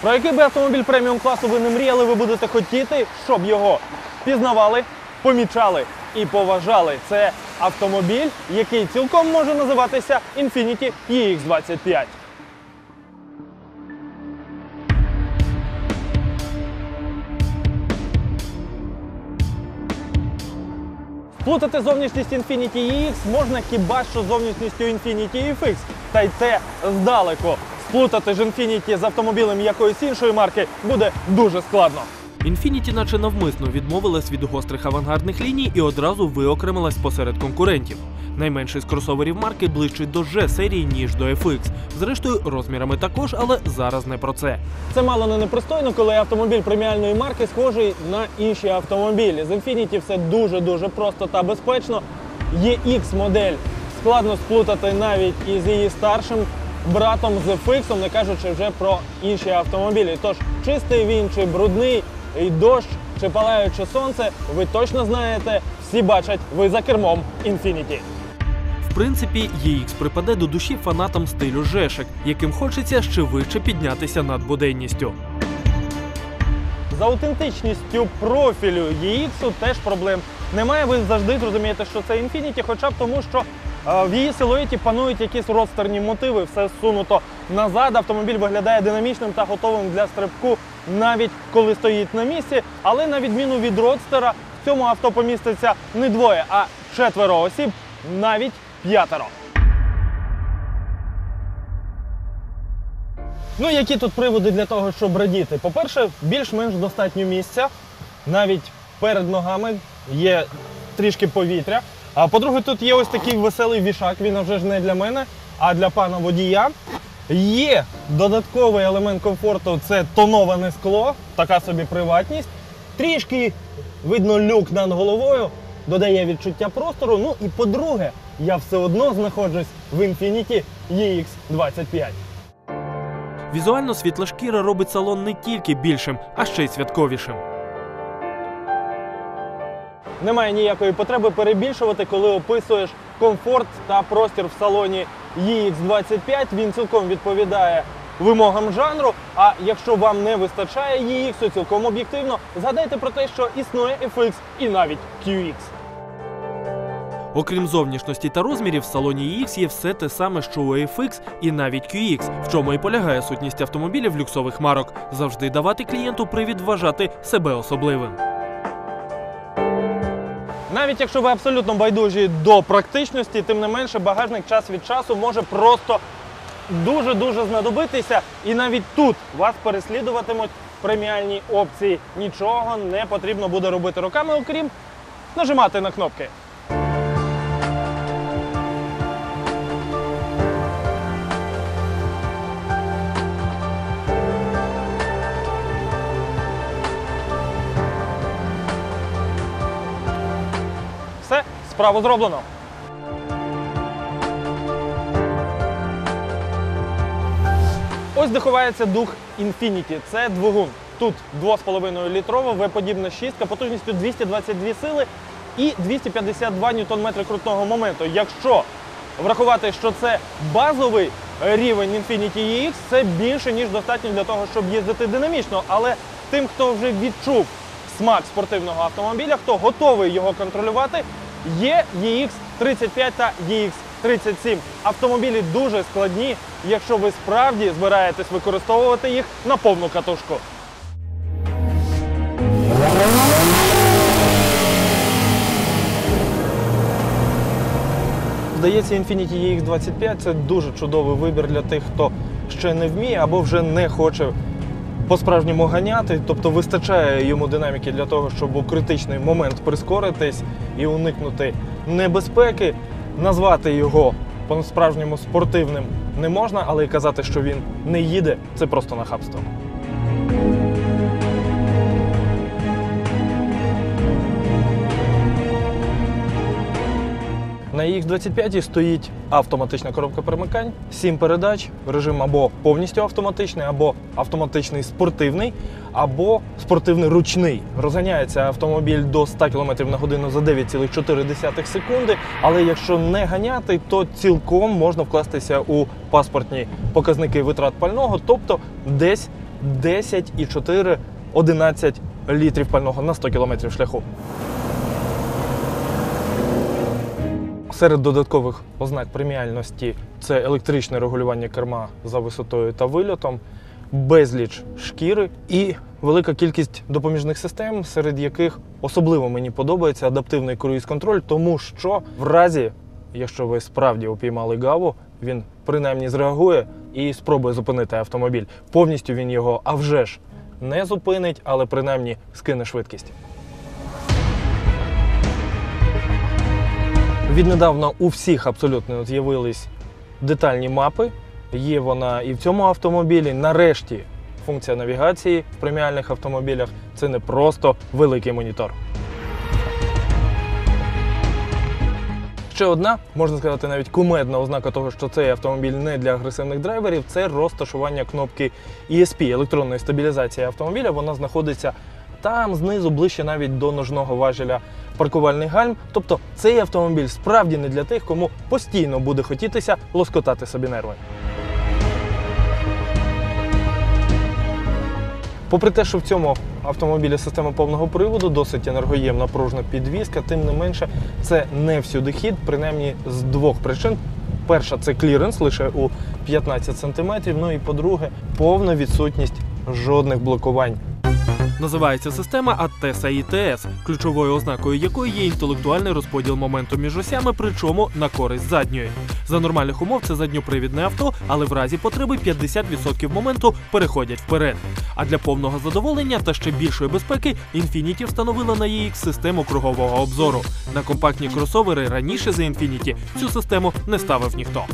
Про який би автомобіль преміум класу ви не мріяли, ви будете хотіти, щоб його пізнавали, помічали і поважали. Це автомобіль, який цілком може називатися Infiniti EX25. Плутати зовнішність Infiniti EX можна хіба що зовнішністю Infiniti FX. Та й це здалеку. Сплутати ж Infiniti з автомобілем якоїсь іншої марки буде дуже складно. Інфініті, наче навмисно, відмовилась від гострих авангардних ліній і одразу виокремилась посеред конкурентів. Найменший з кросоверів марки ближчий до G серії, ніж до FX. Зрештою, розмірами також, але зараз не про це. Це мало не непристойно, коли автомобіль преміальної марки схожий на інші автомобілі. З Infiniti все дуже-дуже просто та безпечно. Є X модель складно сплутати навіть із її старшим братом з FX, не кажучи вже про інші автомобілі. Тож чистий він чи брудний, і дощ чи палаюче сонце, ви точно знаєте, всі бачать, ви за кермом Infiniti. В принципі, EX припаде до душі фанатам стилю жешек, яким хочеться ще вище піднятися над буденністю. За аутентичністю профілю EX теж проблем немає. Ви завжди зрозумієте, що це Infiniti, хоча б тому, що в її силуеті панують якісь родстерні мотиви, все сунуто назад. Автомобіль виглядає динамічним та готовим для стрибку, навіть коли стоїть на місці. Але на відміну від родстера, в цьому авто поміститься не двоє, а четверо осіб, навіть п'ятеро. Ну, які тут приводи для того, щоб радіти? По-перше, більш-менш достатньо місця. Навіть перед ногами є трішки повітря. А по-друге, тут є ось такий веселий вішак, він вже ж не для мене, а для пана водія. Є додатковий елемент комфорту це тоноване скло, така собі приватність. Трішки видно люк над головою, додає відчуття простору. Ну і по-друге, я все одно знаходжусь в Infiniti EX25. Візуально світла шкіра робить салон не тільки більшим, а ще й святковішим. Немає ніякої потреби перебільшувати, коли описуєш комфорт та простір в салоні EX25. Він цілком відповідає вимогам жанру. А якщо вам не вистачає EX, то цілком об'єктивно згадайте про те, що існує FX і навіть QX. Окрім зовнішності та розмірів, в салоні EX є все те саме, що у FX і навіть QX, в чому і полягає сутність автомобілів люксових марок завжди давати клієнту привід вважати себе особливим. Навіть якщо ви абсолютно байдужі до практичності, тим не менше багажник час від часу може просто дуже-дуже знадобитися. І навіть тут вас переслідуватимуть преміальні опції. Нічого не потрібно буде робити руками, окрім нажимати на кнопки. Справу зроблено. Ось де ховається дух Infinity. Це двигун. Тут 2,5 літрова V-подібна шістка потужністю 222 сили і 252 ньютон-метри крутного моменту. Якщо врахувати, що це базовий рівень Infinity EX, це більше, ніж достатньо для того, щоб їздити динамічно. Але тим, хто вже відчув смак спортивного автомобіля, хто готовий його контролювати, є EX35 та EX37. Автомобілі дуже складні, якщо ви справді збираєтесь використовувати їх на повну катушку. Здається, Infiniti EX25 це дуже чудовий вибір для тих, хто ще не вміє або вже не хоче по-справжньому ганяти, тобто вистачає йому динаміки для того, щоб у критичний момент прискоритись і уникнути небезпеки. Назвати його по-справжньому спортивним не можна, але й казати, що він не їде, це просто нахабство. На EX25 стоїть автоматична коробка перемикань, 7 передач, режим або повністю автоматичний, або автоматичний спортивний, або спортивний ручний. Розганяється автомобіль до 100 км на годину за 9,4 секунди. Але якщо не ганяти, то цілком можна вкластися у паспортні показники витрат пального, тобто десь 10,4 11 літрів пального на 100 км шляху. Серед додаткових ознак преміальності це електричне регулювання керма за висотою та вильотом, безліч шкіри і велика кількість допоміжних систем, серед яких особливо мені подобається адаптивний круїз-контроль, тому що в разі, якщо ви справді упіймали гаву, він принаймні зреагує і спробує зупинити автомобіль. Повністю він його, а вже ж, не зупинить, але принаймні скине швидкість. Віднедавна у всіх абсолютно з'явились детальні мапи. Є вона і в цьому автомобілі. Нарешті функція навігації в преміальних автомобілях це не просто великий монітор. Ще одна, можна сказати, навіть кумедна ознака того, що цей автомобіль не для агресивних драйверів, це розташування кнопки ESP електронної стабілізації автомобіля. Вона знаходиться там знизу, ближче навіть до ножного важеля паркувальний гальм. Тобто цей автомобіль справді не для тих, кому постійно буде хотітися лоскотати собі нерви. Попри те, що в цьому автомобілі система повного приводу, досить енергоємна пружна підвізка, тим не менше, це не всюди хід, принаймні з двох причин. Перша це кліренс лише у 15 см. Ну і по-друге, повна відсутність жодних блокувань. Називається система АТЕСа ІТС, ключовою ознакою якої є інтелектуальний розподіл моменту між осями, причому на користь задньої. За нормальних умов це задньопривідне авто, але в разі потреби 50% моменту переходять вперед. А для повного задоволення та ще більшої безпеки Infiniti встановила на EX систему кругового обзору. На компактні кросовери раніше за Infiniti цю систему не ставив ніхто.